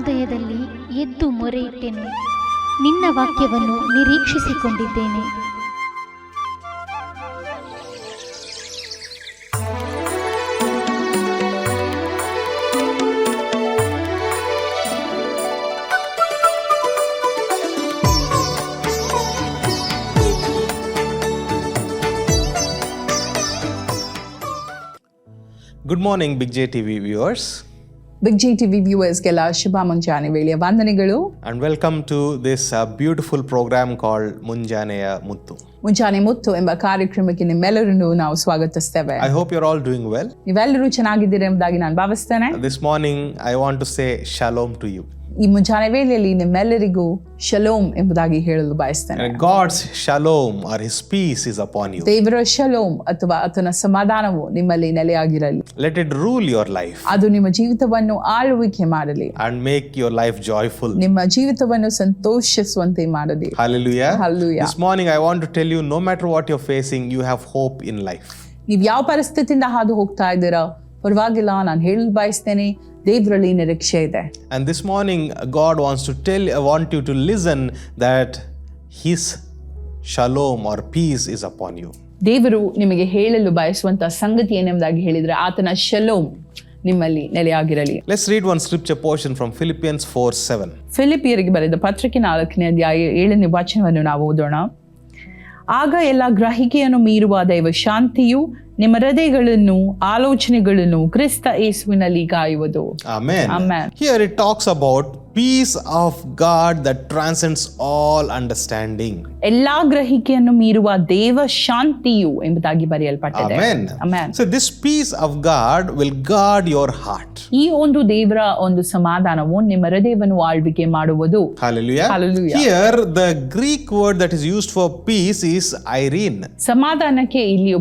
ಜ್ಞಾನೋದಯದಲ್ಲಿ ಎದ್ದು ಮೊರೆ ಇಟ್ಟೆನು ನಿನ್ನ ವಾಕ್ಯವನ್ನು ನಿರೀಕ್ಷಿಸಿಕೊಂಡಿದ್ದೇನೆ. Good morning big J T V viewers, big G TV ವ್ಯೂವರ್ಸ್ಗೆಲ್ಲ ಶುಭ ಮುಂಜಾನೆ ವೇಳೆಯ ವಂದನೆಗಳು and welcome to this uh, beautiful program called Munjaneya Muttu. ಮುಂಜಾನೆ ಮುತ್ತು ಎಂಬ ಕಾರ್ಯಕ್ರಮಕ್ಕೆ ನಿಮ್ಮೆಲ್ಲರನ್ನು ನಾವು ಸ್ವಾಗತಿಸ್ತೇವೆ I hope you're all doing well. ನೀವೆಲ್ಲರೂ ಚೆನ್ನಾಗಿದ್ದೀರಿ ಎಂಬುದಾಗಿ ನಾನು ಭಾವಿಸ್ತೇನೆ This morning, I want to say shalom to you. ಈ ಮುಂಜಾನೆ ವೇಳೆಯಲ್ಲಿ ನಿಮ್ಮೆಲ್ಲರಿಗೂ ಶಲೋಮ್ ಎಂಬುದಾಗಿ ಹೇಳಲು ಬಯಸ್ತೇನೆ God's God's or or peace is upon you. ದೇವರ ಶಲೋಮ್ ಅಥವಾ ಆತನ ಸಮಾಧಾನವು ನಿಮ್ಮಲ್ಲಿ ನೆಲೆಯಾಗಿರಲಿ let it rule your life ಅದು ನಿಮ್ಮ ಜೀವಿತವನ್ನು ಆಳುವಿಕೆ ಮಾಡಲಿ and make your life joyful ನಿಮ್ಮ ಜೀವಿತವನ್ನು ಸಂತೋಷಿಸುವಂತೆ ಮಾಡಲಿ Hallelujah. Hallelujah. This morning, I want to tell you no matter what you're facing, you have hope in life. ನೀವು ಯಾವ ಪರಿಸ್ಥಿತಿಯಿಂದ ಹಾದು ಹೋಗ್ತಾ ಇದ್ದೀರಾ ಪರವಾಗಿಲ್ಲ ನಾನು ಹೇಳಲು ಬಯಸ್ತೇನೆ ದೇವರಲ್ಲಿ ನಿರೀಕ್ಷೆ ಇದೆ and this morning, God wants to tell, I want you to listen that His shalom or peace is upon you. ದೇವರು ನಿಮಗೆ ಹೇಳಲು ಬಯಸುವಂತ ಸಂಗತಿ ಏನೆಂಬುದಾಗಿ ಹೇಳಿದ್ರೆ ಆತನ ಶಲೋಮ್ ನಿಮ್ಮಲ್ಲಿ ನೆಲೆಯಾಗಿರಲಿ Let's read one scripture portion from Philippians 4 7. ಫಿಲಿಪಿಯರಿಗೆ ಬರೆದ ಪತ್ರಿಕೆ ನಾಲ್ಕನೇ ಅಧ್ಯಾಯ ಏಳನೇ ವಚನವನ್ನು ನಾವು ಓದೋಣ ಆಗ ಎಲ್ಲ ಗ್ರಹಿಕೆಯನ್ನು ಮೀರುವ ದೈವ ಶಾಂತಿಯು ನಿಮ್ಮ ಹೃದಯಗಳನ್ನು ಆಲೋಚನೆಗಳನ್ನು ಕ್ರಿಸ್ತ ಯೇಸುವಿನಲ್ಲಿ ಕಾಯುವುದು Amen. Amen. Here it talks about peace of God that transcends all understanding. ಎಲ್ಲಾ ಗ್ರಹಿಕೆಯನ್ನು ಮೀರುವ ದೇವ ಶಾಂತಿಯು ಎಂಬುದಾಗಿ ಬರೆಯಲ್ಪಟ್ಟಿದೆ Amen. Amen. So this peace of God will guard your heart. ಈ ಒಂದು ದೇವರ ಒಂದು ಸಮಾಧಾನವು ನಿಮ್ಮ ಹೃದಯವನ್ನು ಆಳ್ವಿಕೆ ಮಾಡುವುದು Hallelujah. Hallelujah. Here the Greek word that is used for peace is irene. ಸಮಾಧಾನಕ್ಕೆ ಇಲ್ಲಿ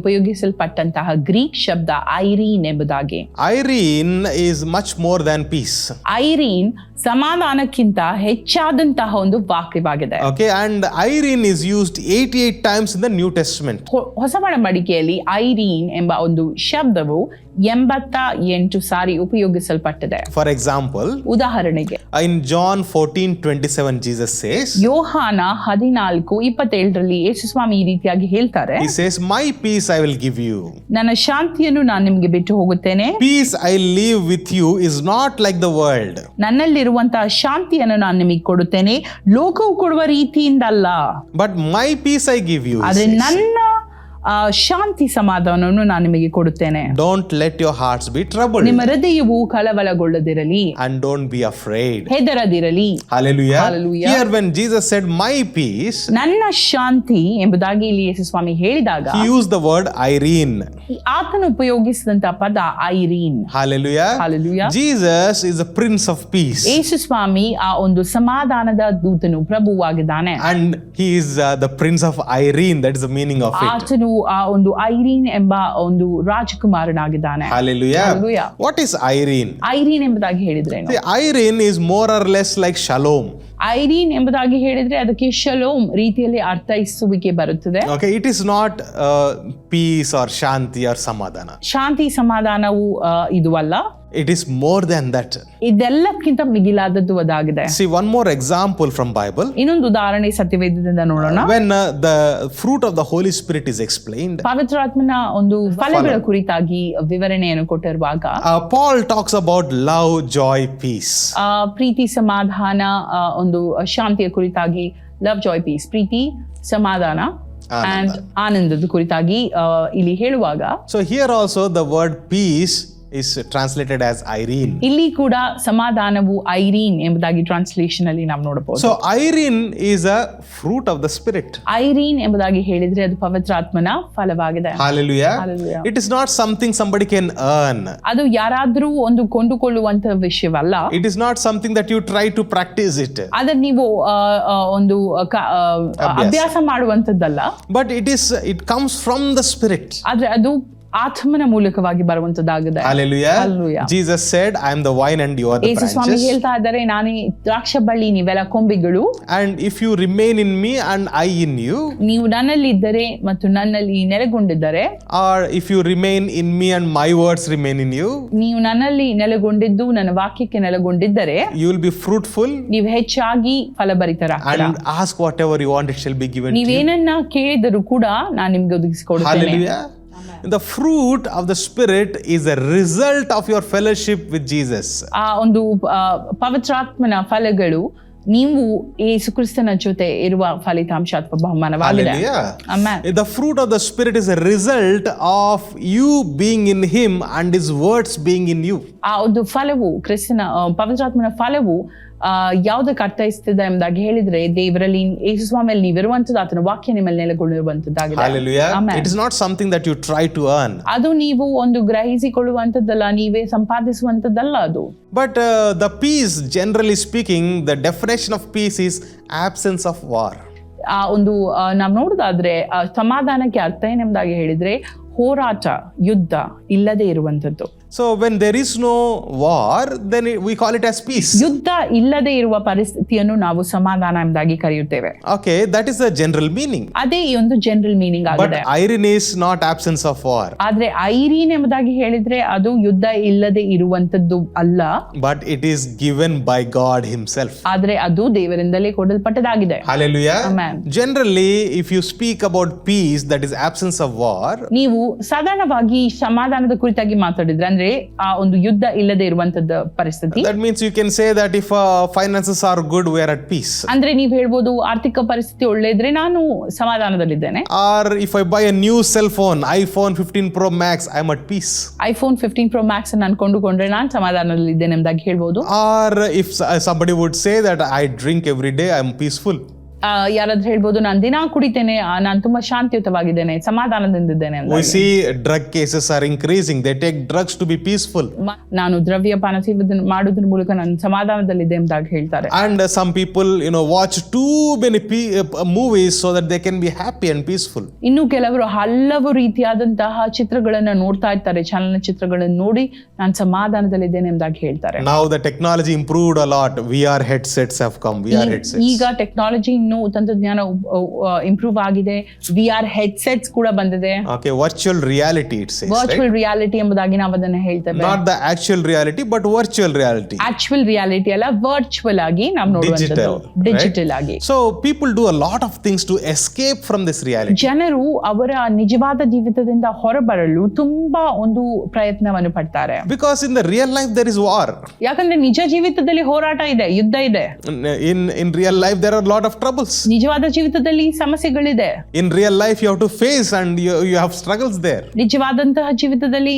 ಉಪಯೋಗಿಸಲ್ಪಟ್ಟಂತಹ ಗ್ರೀಕ್ ಶಬ್ದ ಐರೀನ್ ಎಂಬುದಾಗಿ. Irene is much more than peace Irene ಸಮಾಧಾನಕ್ಕಿಂತ ಹೆಚ್ಚಾದಂತಹ ಒಂದು ವಾಕ್ಯವಾಗಿದೆ. Okay and Irene is used 88 times in the New Testament ಹೊಸ ಒಡಂಬಡಿಕೆಯಲ್ಲಿ ಐರೀನ್ ಎಂಬ ಒಂದು ಶಬ್ದವು ಎಂಬತ್ತ ಎಂಟು ಸಾರಿ ಉಪಯೋಗಿಸಲ್ಪಟ್ಟಿದೆ ಫಾರ್ ಎಕ್ಸಾಂಪಲ್ ಉದಾಹರಣೆಗೆ in John fourteen twenty seven Jesus says ಯೋಹಾನ ಹದಿನಾಲ್ಕು ಇಪ್ಪತ್ತೇಳರಲ್ಲಿ ಯೇಸುಸ್ವಾಮಿ ಈ ರೀತಿಯಾಗಿ ಹೇಳ್ತಾರೆ He says, My peace I will give you. ನನ್ನ ಶಾಂತಿಯನ್ನು ನಾನು ನಿಮಗೆ ಬಿಟ್ಟು ಹೋಗುತ್ತೇನೆ Peace I leave with you is not like the world. ನನ್ನಲ್ಲಿರುವಂತಹ ಶಾಂತಿಯನ್ನು ನಾನು ನಿಮಗೆ ಕೊಡುತ್ತೇನೆ ಲೋಕವು ಕೊಡುವ ರೀತಿಯಿಂದಲ್ಲ But my peace I give you. he ಆದ್ರೆ says. ನನ್ನ ಶಾಂತಿ ಸಮಾಧಾನವನ್ನು ನಾನು ನಿಮಗೆ ಕೊಡುತ್ತೇನೆ Don't let your hearts be troubled ನಿಮ್ಮ ಹೃದಯವು ಕಳವಳಗೊಳ್ಳದಿರಲಿ and don't be afraid. ಹೆದರದಿರಲಿ Hallelujah. Hallelujah. Here, when Jesus said, My peace, ನನ್ನ ಶಾಂತಿ ಎಂಬುದಾಗಿ ಇಲ್ಲಿ ಯೇಸು ಸ್ವಾಮಿ ಹೇಳಿದಾಗ he used the word Irene. ಆತನು ಉಪಯೋಗಿಸಿದಂತ ಪದ Irene Hallelujah. Hallelujah. Jesus is the Prince of Peace. Yesu Swami ಆ ಒಂದು ಸಮಾಧಾನದ ದೂತನು ಪ್ರಭುವಾಗಿದ್ದಾನೆ And he is uh, the Prince of Irene. That is the meaning of it. ಆತನು ಆ ಒಂದು ಐರೀನ್ ಎಂಬ ಒಂದು ರಾಜಕುಮಾರನಾಗಿದ್ದಾನೆ ವಾಟ್ ಇಸ್ ಐರೀನ್? ಐರೀನ್ ಎಂಬುದಾಗಿ ಹೇಳಿದ್ರೆ Irene is more or less like shalom. Irene ಎಂಬುದಾಗಿ ಹೇಳಿದ್ರೆ ಅದಕ್ಕೆ ಶಲೋಮ್ ರೀತಿಯಲ್ಲಿ ಅರ್ಥೈಸುವಿಕೆ ಬರುತ್ತದೆ it it not peace or Shanti or Samadhana. ಶಾಂತಿ ಸಮಾಧಾನವು ಇದು ಅಲ್ಲ It is more than that. ಇದೆಲ್ಲಕ್ಕಿಂತ ಮಿಗಿಲಾದದ್ದು ಅದಾಗಿದೆ See, one more example from Bible. ಇನ್ನೊಂದು ಉದಾಹರಣೆ ಸತ್ಯವೇದದಿಂದ ನೋಡೋಣ When uh, the fruit of the Holy Spirit is explained, ಪವಿತ್ರಾತ್ಮನ ಒಂದು ಫಲಗಳ ಕುರಿತಾಗಿ ವಿವರಣೆಯನ್ನು ಕೊಟ್ಟಿರುವಾಗ uh, Paul talks about love, joy, peace. ಆ, ಪ್ರೀತಿ ಸಮಾಧಾನ ಆ, ಒಂದು ಶಾಂತಿಯ ಕುರಿತಾಗಿ ಲವ್ ಜಾಯ್ ಪೀಸ್ ಪ್ರೀತಿ ಸಮಾಧಾನ ಅಂಡ್ ಆನಂದದ ಕುರಿತಾಗಿ ಆ, ಇಲ್ಲಿ ಹೇಳುವಾಗ So here also the word peace is translated as Irene. ಇಲ್ಲಿ ಕೂಡ ಸಮಾಧಾನವು ಐರೀನ್ ಎಂಬುದಾಗಿ ಟ್ರಾನ್ಸ್ಲೇಷನ್ ಅಲ್ಲಿ ನಾವು ನೋಡಬಹುದು So Irene is a fruit of the Spirit. Irene ಎಂಬುದಾಗಿ ಹೇಳಿದ್ರೆ ಅದು ಪವಿತ್ರಾತ್ಮನ ಫಲವಾಗಿದೆ Hallelujah. Hallelujah. It is not something somebody can earn. ಅದು ಯಾರಾದ್ರೂ ಒಂದು ಕೊಂಡುಕೊಳ್ಳುವಂತ ವಿಷಯವಲ್ಲ It is not something that you try to practice it. ಅದ್ರ ನೀವು ಆ, ಆ, ಒಂದು ಕ- ಆ, ಅಭ್ಯಾಸ ಮಾಡುವಂತದ್ದಲ್ಲ But it is it comes from the Spirit. ಆದ್ರೆ ಅದು ಆತ್ಮನ ಮೂಲಕವಾಗಿ ಬರುವಂತದ್ದಾಗಿದೆ vine and you are the ಯೇಸು ಸ್ವಾಮಿ. ಹೇಳ್ತಾ ಇದ್ದಾರೆ ನಾನೇ ದ್ರಾಕ್ಷ ಬಳ್ಳಿ ನೀವೆಲ್ಲ ಕೊಂಬಿಗಳು and if you remain in me and I in you ನೀವು ನನ್ನಲ್ಲಿ ಇದ್ದರೆ ಮತ್ತು ನನ್ನಲ್ಲಿ ನೆಲೆಗೊಂಡಿದ್ದರೆ or if you remain in me and my words remain in you ನೀವು ನನ್ನಲ್ಲಿ ನೆಲೆಗೊಂಡಿದ್ದು ನನ್ನ ವಾಕ್ಯಕ್ಕೆ ನೆಲೆಗೊಂಡಿದ್ದರೆ ಯು ವಿಲ್ ಬಿ ಫ್ರೂಟ್ಫುಲ್ ನೀವು ಹೆಚ್ಚಾಗಿ ಫಲಭರಿತರಾಗ್ತೀರ ask whatever you want, it shall be given to you. ನೀವೇನನ್ನ ಕೇಳಿದರೂ ಕೂಡ ನಾನು ನಿಮ್ಗೆ ಒದಗಿಸಿಕೊಡುತ್ತೇನೆ. The fruit of the Spirit is a result of your fellowship with Jesus. ಆ ಒಂದು ಆ, ಪವಿತ್ರಾತ್ಮನ ಫಲಗಳು ನೀವು ಯೇಸು ಕ್ರಿಸ್ತನ ಜೊತೆ ಇರುವ ಫಲಿತಾಂಶ ಅಥವಾ ಬಹುಮಾನವಾಗಿದೆ Hallelujah. Amen. The fruit of the Spirit is a result of you being in Him and His words being in you. ಆ ಒಂದು ಫಲವು ಕ್ರಿಸ್ತನ ಆ, ಪವಿತ್ರಾತ್ಮನ ಫಲವು ಆ, ಯಾವುದಕ್ಕೆ ಅರ್ಥೈಸ್ತದೆ ಎಂಬುದಾಗಿ ಹೇಳಿದ್ರೆ ದೇವರಲ್ಲಿ ಯೇಸು ಸ್ವಾಮಿಯಲ್ಲಿ ನೀವಿರುವಂತದ್ದು ಆತನ ವಾಕ್ಯ ನಿಮ್ಮಲ್ಲಿ ನೆಲೆಗೊಂಡಿರುವಂತದ್ದಾಗಿದೆ Hallelujah. Not something that you try to earn. ಅದು ನೀವು ಒಂದು ಗ್ರಹಿಸಿಕೊಳ್ಳುವಂತದ್ದಲ್ಲ ನೀವೇ ಸಂಪಾದಿಸುವಂತದ್ದಲ್ಲ ಅದು but the peace generally speaking the definition of peace is absence of war. ಆ ಒಂದು ನಾವು ನೋಡೋದಾದ್ರೆ ಸಮಾಧಾನಕ್ಕೆ ಅರ್ಥ ಏನೆಂಬುದಾಗಿ ಹೇಳಿದ್ರೆ ಹೋರಾಟ ಯುದ್ಧ ಇಲ್ಲದೆ ಇರುವಂತದ್ದು So when there is no war, then it, we call it as peace. ಯುದ್ಧ ಇಲ್ಲದೆ ಇರುವ ಪರಿಸ್ಥಿತಿಯನ್ನು ನಾವು ಸಮಾಧಾನ ಎಂಬುದಾಗಿ ಕರೆಯುತ್ತೇವೆ Okay, that is the general meaning. ಅದೇ ಈ ಒಂದು ಜನರಲ್ ಮೀನಿಂಗ್ But ಆಗಿದೆ irony is not absence of war, ಆದ್ರೆ ಐರೀನ್ ಎಂಬುದಾಗಿ ಹೇಳಿದ್ರೆ ಅದು ಯುದ್ಧ ಇಲ್ಲದೆ ಇರುವಂತದ್ದು ಅಲ್ಲ but it is given by God Himself. ಆದ್ರೆ ಅದು ದೇವರಿಂದಲೇ ಕೊಡಲ್ಪಟ್ಟದಾಗಿದೆ Hallelujah. Amen. Generally, if you speak about peace, that is absence of war, ನೀವು ಸಾಧಾರಣವಾಗಿ ಸಮಾಧಾನದ ಕುರಿತಾಗಿ ಮಾತಾಡಿದ್ರೆ ಅಂದ್ರೆ ಆ ಒಂದು ಯುದ್ಧ ಇಲ್ಲದೆ ಇರುವಂತದ್ದು ಪರಿಸ್ಥಿತಿ. That means you can say that if finances finances are good, we are at peace. ಅಂದ್ರೆ ನೀವ್ ಹೇಳ್ಬೋದು ಆರ್ಥಿಕ ಪರಿಸ್ಥಿತಿ ಒಳ್ಳೆ ಇದ್ರೆ ನಾನು ಸಮಾಧಾನದಲ್ಲಿದ್ದೇನೆ. Or if I buy a new cell phone, iPhone 15 Pro Max, I at peace iPhone fifteen Pro Max ನಾನು ಕೊಂಡುಕೊಂಡ್ರೆ ನಾನು ಸಮಾಧಾನದಲ್ಲಿದ್ದೇನೆ ಎಂಬುದಾಗಿ ಹೇಳ್ಬೋದು. Or if s- would somebody would I drink every day I day, peaceful ಯಾರಾದ್ರೂ ಹೇಳ್ಬೋದು ನಾನು ದಿನ ಕುಡಿತೇನೆ ನಾನು ತುಂಬಾ ಶಾಂತಿಯುತವಾಗಿದ್ದೇನೆ ಸಮಾಧಾನದಿಂದ ಇದ್ದೇನೆ drug cases are increasing they take drugs to be peaceful ನಾನು ದ್ರವ್ಯ ಪಾನ ಸೇವನೆ ಮಾಡೋದ್ರ ಮೂಲಕ ನಾನು ಸಮಾಧಾನದಲ್ಲಿದೆ ಎಂದಾಗಿ ಹೇಳ್ತಾರೆ. And some people you know watch too many movies so that they can be happy and peaceful ಇನ್ನು ಕೆಲವರು ಹಲವು ರೀತಿಯಾದಂತಹ ಚಿತ್ರಗಳನ್ನು ನೋಡ್ತಾ ಇರ್ತಾರೆ ಚಲನಚಿತ್ರಗಳನ್ನು ನೋಡಿ ನಾನು ಸಮಾಧಾನದಲ್ಲಿದ್ದೇನೆ ಎಂದಾಗಿ ಹೇಳ್ತಾರೆ. ನಾವು the technology improved a lot V R headsets have come V R headsets ಈಗ ಟೆಕ್ನಾಲಜಿ ಇನ್ನು ತಂತ್ರಜ್ಞಾನ ಇಂಪ್ರೂವ್ ಆಗಿದೆ. ವಿ ಆರ್ ಹೆಡ್ಸೆಟ್ಸ್ ಕೂಡ ಬಂದಿದೆ. Okay virtual reality it's virtual reality ಎಂಬುದಾಗಿ ನಾವು ಅದನ್ನ ಹೇಳ್ತೇವೆ. Not the actual reality but virtual reality actual reality ಅಲ್ಲ ವರ್ಚುವಲ್ ಆಗಿ ನಾವು ನೋಡುವಂತದ್ದು ಡಿಜಿಟಲ್ ಆಗಿ. So people do a lot of things to escape from this reality ಜನರು ಅವರ ನಿಜವಾದ ಜೀವಿತದಿಂದ ಹೊರಬರಲು ತುಂಬಾ ಒಂದು ಪ್ರಯತ್ನವನ್ನು ಪಡ್ತಾರೆ. Because in the real life there is war ಯಾಕಂದ್ರೆ ನಿಜ ಜೀವಿತದಲ್ಲಿ ಹೋರಾಟ ಇದೆ ಯುದ್ಧ ಇದೆ. In in real life there are lot of ನಿಜವಾದ ಜೀವಿತದಲ್ಲಿ ಸಮಸ್ಯೆಗಳಿದೆ. In real life you to face and you have struggles there ನಿಜವಾದಂತಹ ಜೀವಿತದಲ್ಲಿ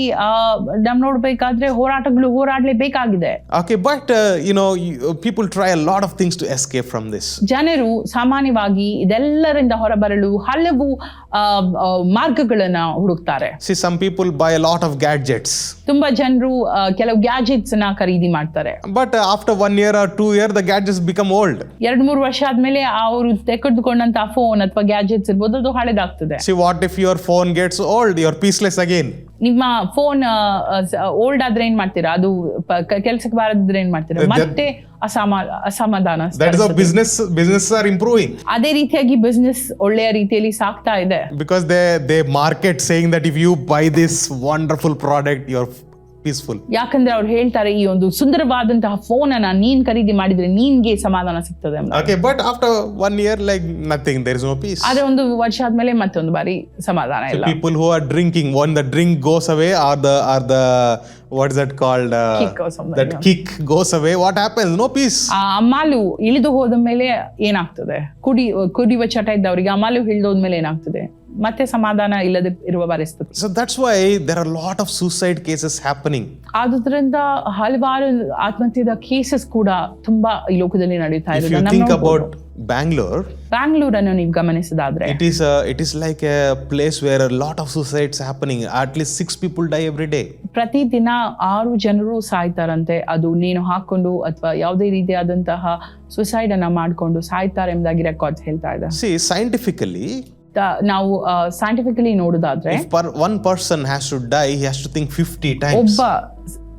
ನಮ್ ನೋಡ್ಬೇಕಾದ್ರೆ ಹೋರಾಟಗಳು ಹೋರಾಡ್ಲೆ ಬೇಕಾಗಿದೆ okay but you know people try a lot of things to escape from this ಜನರು ಸಾಮಾನ್ಯವಾಗಿ ಇದೆಲ್ಲರಿಂದ ಹೊರಬರಲು ಹಲವು ಮಾರ್ಗಗಳನ್ನ ಹುಡುಕ್ತಾರೆ. See some people buy a lot of gadgets ತುಂಬಾ ಜನರು ಕೆಲವು ಗ್ಯಾಜೆಟ್ಸ್ನ ಖರೀದಿ ಮಾಡ್ತಾರೆ. But after one year two year the gadgets become old ಎರಡ್ ಮೂರು ವರ್ಷ ಆದ್ಮೇಲೆ ಆ ಅವರು ತೆಗೆದುಕೊಂಡಂತ ಫೋನ್ ಅಥವಾ ಗ್ಯಾಜೆಟ್ಸ್ ಇರ್ಬೋದು ಅದು ಹಳೆದಾಗ್ತದೆ See, what if your phone gets old? You're peaceless again. ನಿಮ್ಮ ಫೋನ್ ಓಲ್ಡ್ ಆದ್ರೆ ಏನ್ ಮಾಡ್ತೀರಾ ಅದು ಕೆಲ್ಸಕ್ಕೆ ಬಾರದಿದ್ರೆ ಏನ್ ಮಾಡ್ತೀರಾ That- ಮತ್ತೆ ಅಸಮಾ ಅಸಮಾಧಾನ That is how business businesses are improving ಅದೇ ರೀತಿಯಾಗಿ ಬಿಸ್ನೆಸ್ ಒಳ್ಳೆಯ ರೀತಿಯಲ್ಲಿ ಸಾಕ್ತಾ ಇದೆ because they they market saying that if you buy this wonderful product, you're peaceful. ಯಾಕಂದ್ರೆ ಅವ್ರು ಹೇಳ್ತಾರೆ ಈ ಒಂದು ಸುಂದರವಾದಂತಹ ಫೋನ್ ಅನ್ನ ನೀನ್ ಖರೀದಿ ಮಾಡಿದ್ರೆ ನೀನ್ಗೆ ಸಮಾಧಾನ ಸಿಗ್ತದೆ Okay, but after one year, like nothing, there is no peace. ಆದ್ರೆ ಒಂದು ವರ್ಷ ಆದ್ಮೇಲೆ ಮತ್ತೊಂದು ಬಾರಿ ಸಮಾಧಾನ ಇಲ್ಲ are drinking, when the drink goes away, or the or the what is that called? Uh, Kick or something, That yeah. kick goes away. What happens? No peace. ಆ ಅಮಾಲು ಇಳಿದು ಹೋದ ಮೇಲೆ ಏನಾಗ್ತದೆ ಕುಡಿ ಕುಡಿಯುವ ಚಟ ಇದ್ದವರಿಗೆ ಅಮಾಲು ಇಳಿದೋದ್ಮೇಲೆ ಏನಾಗ್ತದೆ ಮತ್ತೆ ಸಮಾಧಾನ ಇಲ್ಲದೆ ಇರುವ ಪರಿಸ್ಥಿತಿ so that's why there are lot of suicide cases happening. ಆದುದರಿಂದ ಹಲವಾರು ಆತ್ಮಹತ್ಯದ ಕೇಸಸ್ ಕೂಡ ತುಂಬಾ ಈ ಲೋಕದಲ್ಲಿ ನಡೆಯುತ್ತಾ ಥಿಂಕ್ about Bangalore, ಬ್ಯಾಂಗ್ಳೂರನ್ನು ನೀವು ಗಮನಿಸಿದಾದ್ರೆ it is it it like a place where where a lot of suicides happening. At least die die every day. ಪ್ರತಿದಿನ ಆರು ಜನರು ಸಾಯ್ತಾರಂತೆ ಅದು ನೇಣು ಹಾಕೊಂಡು ಅಥವಾ ಯಾವುದೇ ರೀತಿಯಾದಂತಹ ಸುಸೈಡ್ ಅನ್ನ ಮಾಡ್ಕೊಂಡು ಸಾಯ್ತಾರೆ ಎಂಬುದಾಗಿ ರೆಕಾರ್ಡ್ಸ್ ಹೇಳ್ತಾ ಇದ್ದಾರೆ ಸಿ ತ- ನಾವು scientifically ನೋಡುದಾದ್ರೆ one person has to die has to think fifty time ಒಬ್ಬ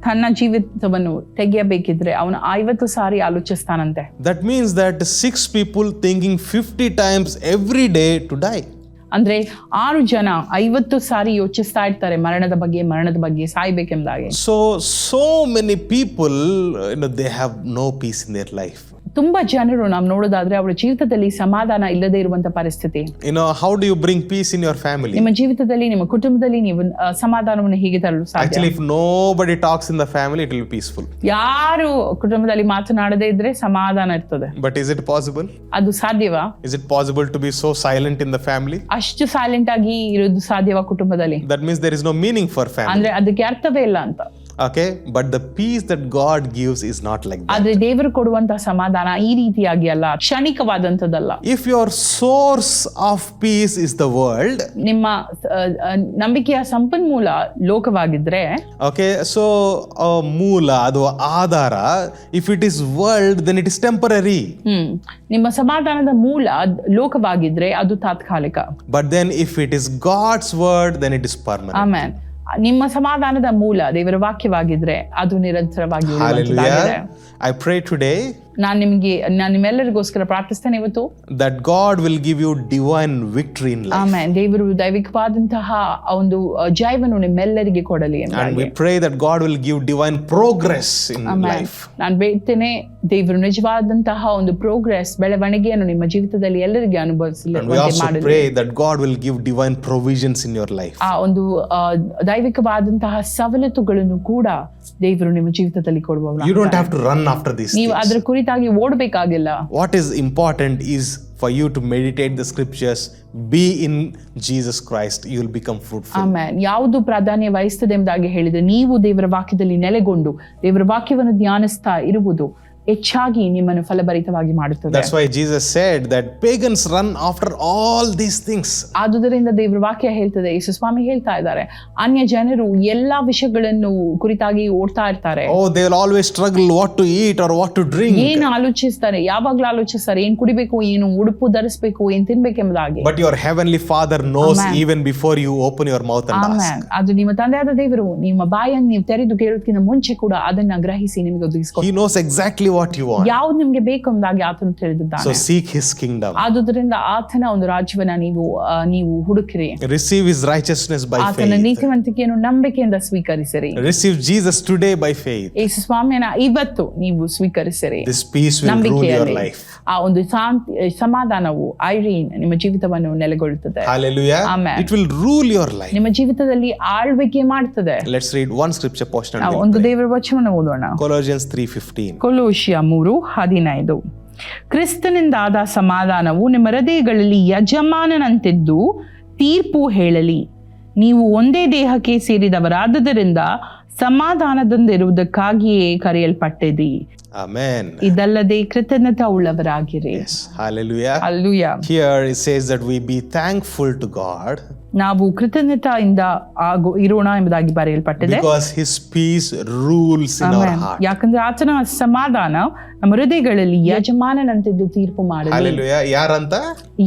ತನ್ನ ಜೀವಿತವನ್ನು ತೆಗೆಯಬೇಕಿದ್ರೆ ಅವನು ಐವತ್ತು ಸಾರಿ ಆಲೋಚಿಸ್ತಾನಂತೆ. That means that six people thinking fifty times every day to die ಅಂದ್ರೆ ಆರು ಜನ ಐವತ್ತು ಸಾರಿ ಯೋಚಿಸ್ತಾ ಇರ್ತಾರೆ ಮರಣದ ಬಗ್ಗೆ ಮರಣದ ಬಗ್ಗೆ ಸಾಯ್ಬೇಕೆಂಬುದಾಗಿ. So so many people they have no peace in their life ತುಂಬ ಜನರು ನಾವು ನೋಡೋದಾದ್ರೆ ಅವರ ಜೀವಿತದಲ್ಲಿ ಸಮಾಧಾನ ಇಲ್ಲದೆ ಇರುವಂತ ಪರಿಸ್ಥಿತಿ. How you bring peace in your family ನಿಮ್ಮ ಜೀವಿತದಲ್ಲಿ ನಿಮ್ಮ ಕುಟುಂಬದಲ್ಲಿ ನೀವು ಸಮಾಧಾನವನ್ನು ಹೇಗೆ ತರಲು ಸಾಧ್ಯ? ಪೀಸ್ಫುಲ್ ಯಾರು ಕುಟುಂಬದಲ್ಲಿ ಮಾತನಾಡದೇ ಇದ್ರೆ ಸಮಾಧಾನ ಇರ್ತದೆ. ಬಟ್ ಇಸ್ ಇಟ್ ಪಾಸಿಬಲ್ ಅದು ಸಾಧ್ಯವಾ? Is it possible to be so silent in the family ಅಷ್ಟು ಸೈಲೆಂಟ್ ಆಗಿ ಇರೋದು ಸಾಧ್ಯವಾ ಕುಟುಂಬದಲ್ಲಿ? That means there is no meaning for family ಅಂದ್ರೆ ಅದಕ್ಕೆ ಅರ್ಥವೇ ಇಲ್ಲ ಅಂತ. Okay but the peace that God gives is not like ಆದ್ರೆ ದೇವರು ಕೊಡುವಂತ ಸಮಾಧಾನ ಈ ರೀತಿಯಾಗಿ ಅಲ್ಲ ಕ್ಷಣಿಕವಾದಂತದಲ್ಲ if your source of peace is the world ನಿಮ್ಮ ನಂಬಿಕೆಯ ಸಂಪನ್ಮೂಲ ಲೋಕವಾಗಿದ್ರೆ ಓಕೆ ಸೊ ಮೂಲ ಅಥವಾ ಆಧಾರ if it is world then it is temporary ನಿಮ್ಮ ಸಮಾಧಾನದ ಮೂಲ ಲೋಕವಾಗಿದ್ರೆ ಅದು ತಾತ್ಕಾಲಿಕ. But then if it is God's word then it is permanent amen ನಿಮ್ಮ ಸಮಾಧಾನದ ಮೂಲ ದೇವರ ವಾಕ್ಯವಾಗಿದ್ರೆ ಅದು ನಿರಂತರವಾಗಿ I pray today ನಾನ್ ನಿಮಗೆ ನಾನು ನಿಮ್ಮೆಲ್ಲರಿಗೋಸ್ಕರ ಪ್ರಾರ್ಥಿಸ್ತೇನೆ ಇವತ್ತು that God will give you divine victory in life. ಆಮೇಲೆ ದೇವರು ದೈವಿಕವಾದಂತಹ ಒಂದು ಜೈವನು ಜಯವನ್ನು ನಿಮ್ಮೆಲ್ಲರಿಗೆ ಕೊಡಲಿ we pray that God will give divine progress in ಆಮೇಲೆ life. ನಾನು ಬೇಡ್ತೇನೆ ದೇವರು ನಿಜವಾದಂತಹ ಒಂದು ಪ್ರೋಗ್ರೆಸ್ ಬೆಳವಣಿಗೆಯನ್ನು ನಿಮ್ಮ ಜೀವಿತದಲ್ಲಿ ಎಲ್ಲರಿಗೆ And we ಅನುಭವಿಸಲಿ also that pray that God will give divine provisions in your life. ಆ ಒಂದು ದೈವಿಕವಾದಂತಹ ಸವಲತ್ತುಗಳನ್ನು ಕೂಡ ದೇವರು ನಿಮ್ಮ ಜೀವಿತದಲ್ಲಿ ಕೊಡುವವರು You don't have to run after these ನೀವು. ಅದರ ಕುರಿತಾಗಿ ಓಡಬೇಕಾಗಿಲ್ಲ what is important is for you to meditate the scriptures be in Jesus Christ you will become fruitful. ಆಮೇಲೆ ಯಾವುದು ಪ್ರಾಧಾನ್ಯ ವಹಿಸ್ತದೆ ಎಂಬುದಾಗಿ ಹೇಳಿದ್ರೆ ನೀವು ದೇವರ ವಾಕ್ಯದಲ್ಲಿ ನೆಲೆಗೊಂಡು ದೇವರ ವಾಕ್ಯವನ್ನು ಧ್ಯಾನಿಸ್ತಾ ಇರುವುದು ಹೆಚ್ಚಾಗಿ ನಿಮ್ಮನ್ನು ಫಲಭರಿತವಾಗಿ ಮಾಡುತ್ತದೆ That's why Jesus said that pagans run after all these things. ಆದುದರಿಂದ ದೇವರ ವಾಕ್ಯ ಹೇಳ್ತದೆ ಯೇಸು ಸ್ವಾಮಿ ಹೇಳ್ತಾ ಇದ್ದಾರೆ ಅನ್ಯ ಜನರು ಎಲ್ಲಾ ವಿಷಯಗಳನ್ನು ಕುರಿತಾಗಿ ಓಡ್ತಾ ಇರ್ತಾರೆ Oh, they will always struggle what to eat or what to drink. ಏನ್ ಆಲೋಚಿಸ್ತಾರೆ ಯಾವಾಗ್ಲೂ ಆಲೋಚಿಸ್ತಾರೆ ಏನ್ ಕುಡಿಬೇಕು ಏನು ಉಡುಪು ಧರಿಸ್ಬೇಕು ಏನ್ ತಿನ್ಬೇಕೆಂಬುದಾಗಿ But your heavenly Father knows even before you open your mouth and ask. ಆಮೇಲೆ ಅದು ನಿಮ್ಮ ತಂದೆಯಾದ ದೇವರು ನಿಮ್ಮ ಬಾಯನ್ನು ನೀವು ತೆರೆದು ಕೇಳೋದಕ್ಕಿಂತ ಮುಂಚೆ ಕೂಡ ಅದನ್ನ ಗ್ರಹಿಸಿ ನಿಮಗೆ ಒದಗಿಸ್ಕೊಡ್ತಾರೆ He knows exactly what you want. ಯಾವ್ದು ನಿಮ್ಗೆ ಬೇಕು ಎಂಬುದಾಗಿ ಆತನು ತಿಳಿದಿದ್ದಾನೆ So seek His kingdom. ಆದುದರಿಂದ ಆತನ ಒಂದು ರಾಜ್ಯವನ್ನ ನೀವು ಆ, ನೀವು ಹುಡುಕಿರಿ Receive His righteousness by ಆತನ faith. ನೀತಿವಂತಿಕೆಯನ್ನು ನಂಬಿಕೆಯಿಂದ ಸ್ವೀಕರಿಸಿರಿ Receive Jesus today by faith. ಯೇಸು ಸ್ವಾಮಿಯನ್ನ ಇವತ್ತು ನೀವು ಸ್ವೀಕರಿಸಿರಿ This peace will rule your ನಂಬಿಕೆಯಲ್ಲಿ life. ಆ ಒಂದು ಶಾಂತಿ ಸಮಾಧಾನವು ಐರೀನ್ ನಿಮ್ಮ ಜೀವಿತವನ್ನು ನೆಲೆಗೊಳ್ಳುತ್ತದೆ Hallelujah. Amen. It will rule your life. ನಿಮ್ಮ ಜೀವಿತದಲ್ಲಿ ಆಳ್ವಿಕೆ ಮಾಡುತ್ತದೆ ಒಂದು ದೇವರ ವಚನವನ್ನು ಓದೋಣ Colossians 3:15. ಕೊಲೋಶಿಯ ಮೂರು ಹದಿನೈದು ಕ್ರಿಸ್ತನಿಂದಾದ ಸಮಾಧಾನವು ನಿಮ್ಮ ಹೃದಯಗಳಲ್ಲಿ ಯಜಮಾನನಂತಿದ್ದು ತೀರ್ಪು ಹೇಳಲಿ ನೀವು ಒಂದೇ ದೇಹಕ್ಕೆ ಸೇರಿದವರಾದದರಿಂದ ಸಮಾಧಾನದಿಂದಿರುವುದಕ್ಕಾಗಿಯೇ ಕರೆಯಲ್ಪಟ್ಟಿದೆ Amen. ಇದಲ್ಲದೆ ಕೃತಜ್ಞತಾ ಉಳ್ಳವರಾಗಿರಿ Yes. Hallelujah. Hallelujah. Here it says that we be thankful to God ನಾವು ಕೃತಜ್ಞತೆಯಿಂದ ಆಗು ಇರೋಣ ಎಂಬುದಾಗಿ ಬರೆಯಲ್ಪಟ್ಟಿದೆ because His peace rules in our heart. ಯಾಕಂದ್ರೆ ಆತನ ಸಮಾಧಾನ ನಮ್ಮ ಹೃದಯಗಳಲ್ಲಿ ಯಜಮಾನನಂತಿದ್ದು ತೀರ್ಪು ಮಾಡಲಿ Hallelujah. ಯಾರಂತ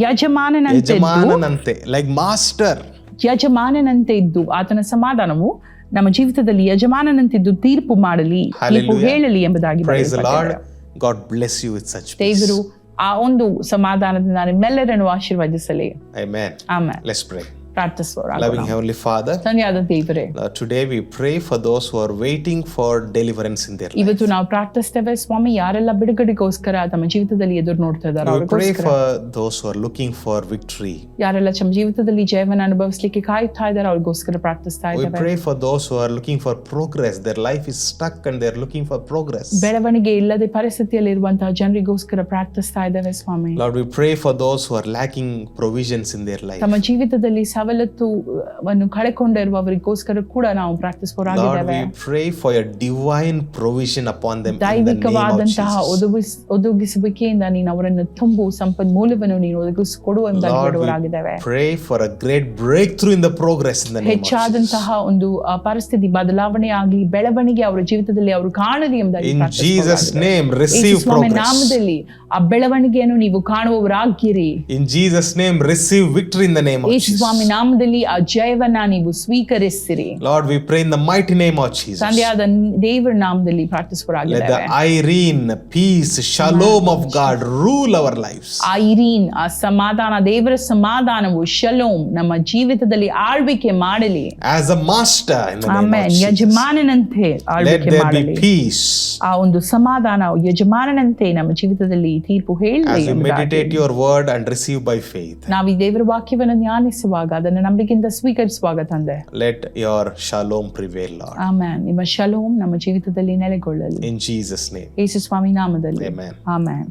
ಯಜಮಾನನಂತೆ ಯಜಮಾನನಂತೆ ಲೈಕ್ ಮಾಸ್ಟರ್ ಯಜಮಾನನಂತೆ ಇದ್ದು ಆತನ ಸಮಾಧಾನವು ನಮ್ಮ ಜೀವಿತದಲ್ಲಿ ಯಜಮಾನನಂತಿದ್ದು ತೀರ್ಪು ಮಾಡಲಿ ತೀರ್ಪು ಹೇಳಲಿ ಎಂಬುದಾಗಿ praise the Lord God bless you with such ದೇವರು ಆ ಒಂದು ಸಮಾಧಾನದಿಂದ ನಿಮ್ಮೆಲ್ಲರನ್ನು ಆಶೀರ್ವದಿಸಲಿ. ಆಮೆನ್ ಆಮೇಲೆ ಲೆಟ್ಸ್ ಪ್ರೇ ಪ್ರಾರ್ಥಿಸೋಣ loving heavenly father ಧನ್ಯವಾದ ದೇವರೇ uh, today we pray for those who are waiting for deliverance in their life ಇವತ್ತು ನಾವು ಪ್ರಾರ್ಥಿಸ್ತೇವೆ ಸ್ವಾಮಿ ಯಾರೆಲ್ಲ ಬಿಡುಗಡೆಗೋಸ್ಕರ ತಮ್ಮ ಜೀವಿತದಲ್ಲಿ ಎದುರು ನೋಡ್ತಾ ಇದ್ದಾರೆ we pray ಅವ್ರಿಗೋಸ್ಕರ for those who are looking for victory ಯಾರೆಲ್ಲ ತಮ್ಮ ಜೀವಿತದಲ್ಲಿ ಜಯವನ್ನು ಅನುಭವಿಸ್ಲಿಕ್ಕೆ ಕಾಯುತ್ತಾ ಇದ್ದಾರೆ ಅವ್ರಿಗೋಸ್ಕರ ಪ್ರಾರ್ಥಿಸ್ತಾ we ಇದ್ದೇವೆ pray for those who are looking for progress their life is stuck and they're looking for progress ಬೆಳವಣಿಗೆ ಇಲ್ಲದೆ ಪರಿಸ್ಥಿತಿಯಲ್ಲಿ ಇರುವಂತಹ ಜನರಿಗೋಸ್ಕರ ಪ್ರಾರ್ಥಿಸ್ತಾ ಇದ್ದೇವೆ ಸ್ವಾಮಿ lord we pray for those who are lacking provisions in their life ತಮ್ಮ ಜೀವಿತದಲ್ಲಿ ಸವಲತ್ತುವನ್ನು ಕಳೆಕೊಂಡಿರುವವರಿಗೋಸ್ಕರ ಕೂಡ ನಾವು practice ಪ್ರಾರ್ಥಿಸಬಹುದಾಗಿದ್ದೇವೆ pray for for divine provision name of ದೈವಿಕವಾದಂತಹ. ಒದಗಿಸ್ ಒದಗಿಸುವಿಕೆಯಿಂದ ನೀನು ಅವರನ್ನು ತುಂಬು ಸಂಪನ್ಮೂಲವನ್ನು ನೀನು ಒದಗಿಸಿಕೊಡು ಎಂಬುದಾಗಿ Lord, ಬೇಡುವರಾಗಿದ್ದೇವೆ pray for a great breakthrough in the progress in of Jesus. ಹೆಚ್ಚಾದಂತಹ ಒಂದು ಪರಿಸ್ಥಿತಿ ಬದಲಾವಣೆ ಆಗಲಿ ಬೆಳವಣಿಗೆ ಅವರ ಜೀವಿತದಲ್ಲಿ ಅವರು ಕಾಣಲಿ ಎಂಬುದಾಗಿ in Jesus name receive progress. ನಾಮದಲ್ಲಿ ಆ ಬೆಳವಣಿಗೆಯನ್ನು ನೀವು ಕಾಣುವವರಾಗಿರಿ In Jesus' name, receive victory in the name of Yesu Jesus. ಸ್ವಾಮಿ ನಾಮದಲ್ಲಿ ಆ ಜಯವನ್ನ ನೀವು ಸ್ವೀಕರಿಸಿರಿ Lord, we pray in the mighty name of Jesus. ತಂದೆಯಾದ ದೇವರ ನಾಮದಲ್ಲಿ Let the ಪ್ರಾರ್ಥಿಸಬಹುದಾಗಿದ್ದೇವೆ Irene, peace, shalom of God rule our lives. ಆ ಇರೀನ್ ಆ ಸಮಾಧಾನ ದೇವರ ಸಮಾಧಾನವು ಶಲೋಮ್ ನಮ್ಮ ಜೀವಿತದಲ್ಲಿ ಆಳ್ವಿಕೆ ಮಾಡಲಿ As a master in the name of amen Jesus. ಯಜಮಾನನಂತೆ Let ಆಳ್ವಿಕೆ there ಮಾಡಲಿ be peace. ಆ ಒಂದು ಸಮಾಧಾನ ಯಜಮಾನನಂತೆ ನಮ್ಮ ಜೀವಿತದಲ್ಲಿ ತೀರ್ಪು ಹೇಳಿ As we meditate your word and receive by faith, ನಾವು ಈ ದೇವರ ವಾಕ್ಯವನ್ನು ಧ್ಯಾನಿಸುವಾಗ ಅದನ್ನು ನಂಬಿಕೆಯಿಂದ ಸ್ವೀಕರಿಸುವಾಗ ತಂದೆ. Let your shalom prevail, Lord. ಆಮೇನ್ ನಿಮ್ಮ ಶಲೋಮ್ ನಮ್ಮ ಜೀವಿತದಲ್ಲಿ ನೆಲೆಗೊಳ್ಳಲಿ. In Jesus' name, ಯೇಸು ಸ್ವಾಮಿ ನಾಮದಲ್ಲಿ. ಆಮೆನ್ ಆಮೆನ್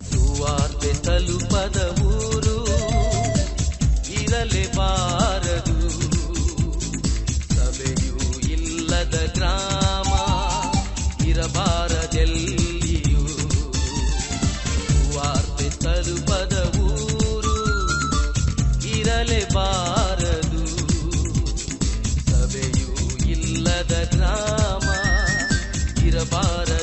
ಸುವಾರ್ತೆ ತಲುಪದ ಊರು ಇರಲೇಬಾರದು பார